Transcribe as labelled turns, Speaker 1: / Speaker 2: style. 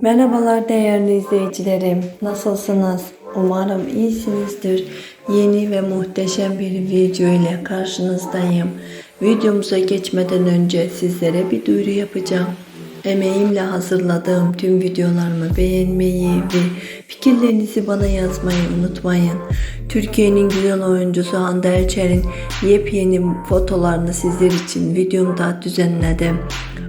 Speaker 1: Merhabalar değerli izleyicilerim. Nasılsınız? Umarım iyisinizdir. Yeni ve muhteşem bir video ile karşınızdayım. Videomuza geçmeden önce sizlere bir duyuru yapacağım. Emeğimle hazırladığım tüm videolarımı beğenmeyi ve fikirlerinizi bana yazmayı unutmayın. Türkiye'nin güzel oyuncusu Hande Erçel'in yepyeni fotolarını sizler için videomda düzenledim.